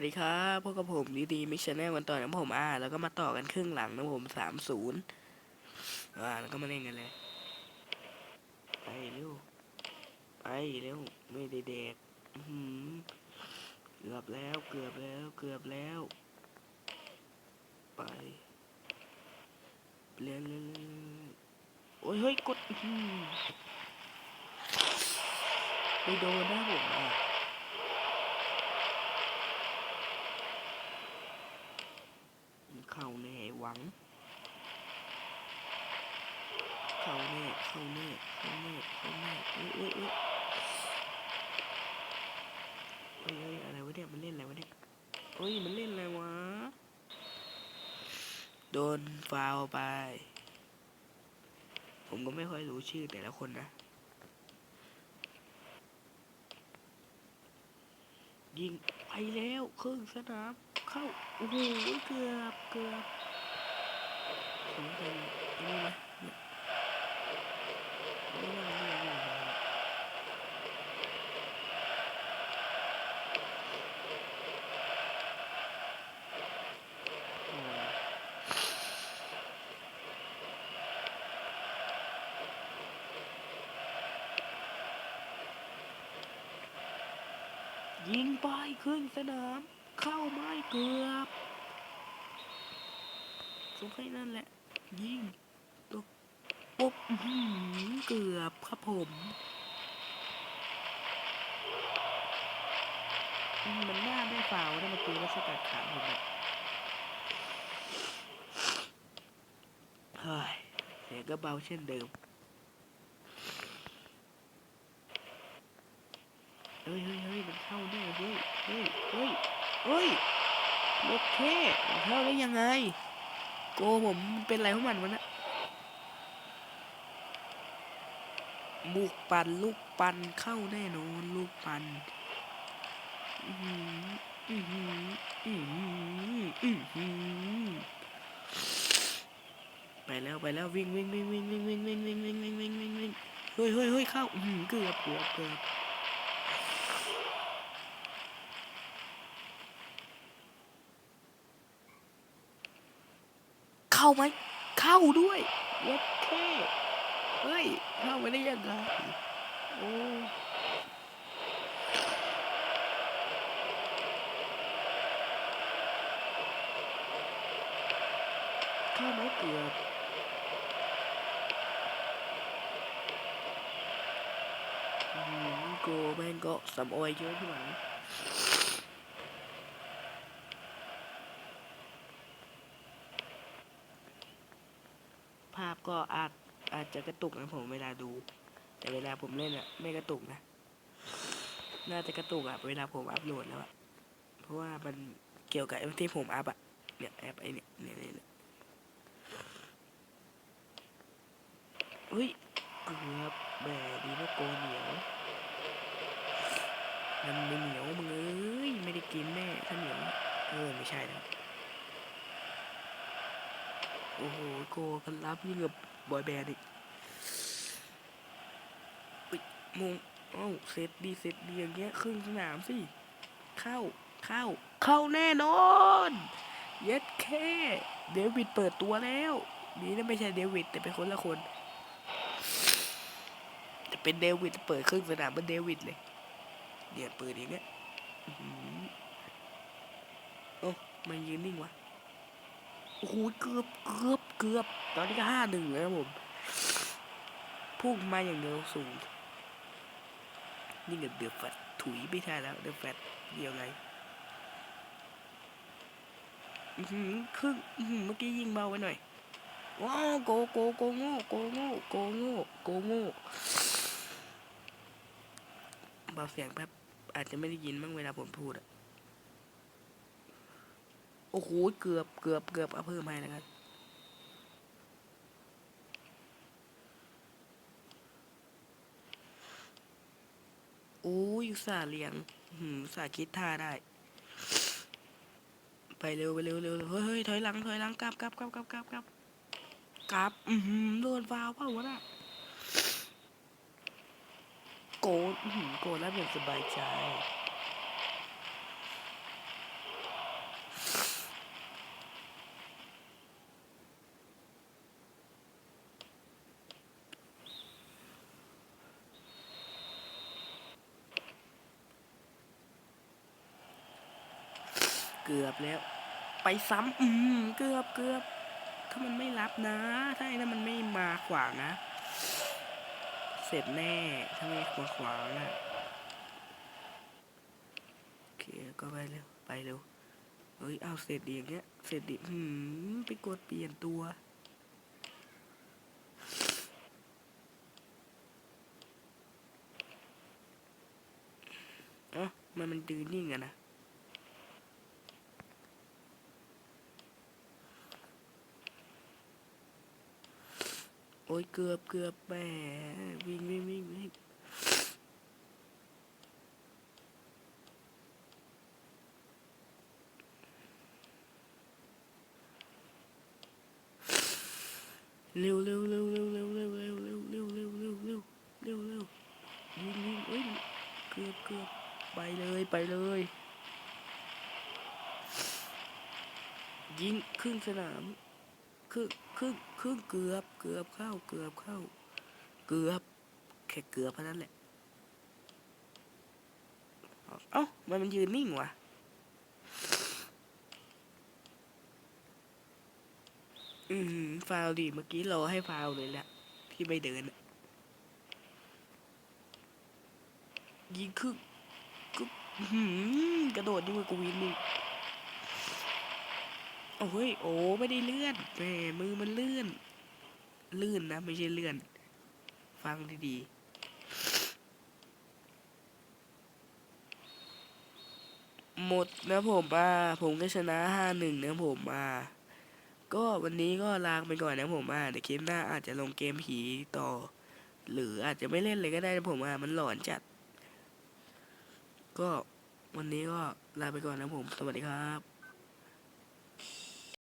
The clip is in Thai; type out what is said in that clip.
วัสดีครับพบกับผมดีดีมิชชันแนลกันต่อนะผมอ่าแล้วก็มาต่อกันครึ่งหลังนะผมสามศูนย์อ่าแล้วก็มาเล่นกันเลย ไปเร็วไปเร็วไม่ได้เด็กหือเกือบแล้วเกือบแล้วเกือบแล้ว ไปเร็วเร็วเร็วเร็วโอ้ยเฮ้ยกดอื้อหือไปโดนนะผมอะ เข้าแน่ห วัง เข้าแน่เข้าแน่เข้าแน่เข้าแน่เอ้ยเอ้ยเอ้ยเอ้ยเอ้ยอะไรวะเนี่ยมันเล่นอะไรวะเนี่ยเอ้ยมันเล่นอะไรวะ โดนฟาวไป ผมก็ไม่ค่อยรู้ชื่อแต่ละคนนะ ยิงไปแล้วครึ่งสนามเข้า โอ้โหเกือบเกือบ ผมเป็นนี่นะเนี่ยนี่นะนี่นะนี่นะโอ้ยิงไปขึ้นสนาม เข้าไม้เกือบสงสัยนั่นแหละ ยิงตกปุ๊บเกือบครับผมมันหน่าได้ฟาวได้มาตีวัสกัดขาผมอะเฮ้ยเสียงก็เบาเช่นเดิมเฮ้ยเฮ้ยเฮ้ยมันเข้าได้เฮ้ยเฮ้ยเฮ้ยเฮ้ยโอเคมันเข้าได้ยังไง โกผมมันเป็นอะไรของมันวะเนะบุกปันลูกปันเข้าแน่นอนลูกปันไปแล้วไปแล้ววิ่งวิ่งวิ่งวิ่งวิ่งวิ่งวิ่งวิ่งวิ่งวิ่งวิ่งวิ่งวิ่งเฮ้ยเฮ้ยเฮ้ยเข้าเกือบเกือบเกือบ เข้าไหมเข้าด้วยเย็ดแค่เฮ้ยเข้าไปได้ยังไงโอ้เข้าไหมเกือบอื้อหือโกแม่งก็สำออยเยอะที่หลังภ ก็อาจอาจจะกระตุกนะผมเวลาดู แต่เวลาผมเล่นอะไม่กระตุกนะ น่าจะกระตุกอะเวลาผมอัพโหลดแล้วอะเพราะว่ามันเกี่ยวกับแอปที่ผมอัพอะเนี่ยแอปไอเนี่ยเนี่ยเนี่ยเฮ้ยเกือบแหมดีนะโกเหนียวมันไม่เหนียวมึงเอ้ยไม่ได้กินแน่ถ้าเหนียวเออไม่ใช่แล้ว โอ้โหโกกันรับยิ่งกับบอยแบนด์อีกอุ๊ยมงเอ้าเซตดีเซตดีอย่างเงี้ยครึ่งสนามสิ เข้าเข้า เข้าแน่นอน เย็ดแค่เดวิดเปิดตัวแล้ว นี่นะไม่ใช่เดวิดแต่เป็นคนละคนแต่เป็นเดวิดเปิดครึ่งสนามเป็นเดวิดเลยเดี๋ยวเปิดอย่างเงี้ยโอ้มันยืนนิ่งวะ โอ้โหเกือบเกือบเกือบตอนนี้ก็ห้าหนึ่งแล้วผมพุ่งมาอย่างเร็วสูงนี่เงินเดือดแฟตถุยไม่ใช่แล้วเดือดแฟตเดียวไงอือหือครึ่งอือเมื่อกี้ยิงเบาไปหน่อยว้าวโกโกโกโง่โกโง่โกโง่โกโง่เบาเสียงแป๊บอาจจะไม่ได้ยินบ้างเวลาผมพูดอะ โอ้โหเกือบเกือบเกือบเอาเพิ่มให้นะครับโอ้ยสาห์เลี้ยงหืมอุตสาห์คิดท่าได้ ไปเร็วไปเร็วเร็วเฮ้ยเฮ้ยถอยหลังถอยหลังกลับกลับกลับกลับกลับกลับกลับอือหือโดนฟาวเปล่าวะน่ะโกดหือโกดแล้วอย่างสบายใจ เกือบแล้ว ไปซ้ำอืมเกือบเกือบถ้ามันไม่รับนะ ถ้าไอ้นั่นมันไม่มาขวางนะ เสร็จแน่ ถ้าไม่มาขวางนะโอเคก็ไปเร็ว ไปเร็ว เฮ้ย เอาเสร็จดีอย่างเงี้ย เสร็จดีหืมไปกดเปลี่ยนตัวเอ้ามันมันดืนนิ่งอะนะ โอ้ยเกือบเกือบแหมวิ่งวิ่งวิ่งวิ่งเร็วเร็วเร็วเร็วเร็วเร็วเร็วเร็วเร็วเร็วเร็วเร็วเร็วเร็ววิ่งวิ่งเอ้ยเกือบเกือบไปเลยไปเลย ยิงครึ่งสนามครึ่งครึ่ง ครึ่งเกือบ เกือบเข้า เกือบเข้า เกือบ แค่เกือบเท่านั้นแหละ เอ้ามันมันยืนนิ่งวะอือหือฟาวดิ เมื่อกี้เราให้ฟาวเลยแหละที่ไม่เดิน ยิงครึ่งกึ๊บอื้อหือกระโดดด้วยกูวินนี่ โอ้ย โอ้ไม่ได้เลื่อนแหมมือมันเลื่อนลื่นนะ ไม่ใช่เลื่อน ฟังดีๆ หมดนะผมอ่าผมก็ชนะห้าหนึ่งนะผมอ่าก็วันนี้ก็ลาไปก่อนนะผมอ่าเดี๋ยวคลิปหน้าอาจจะลงเกมผีต่อ หรืออาจจะไม่เล่นเลยก็ได้นะผมอ่ามันหลอนจัด ก็วันนี้ก็ลาไปก่อนนะผม สวัสดีครับ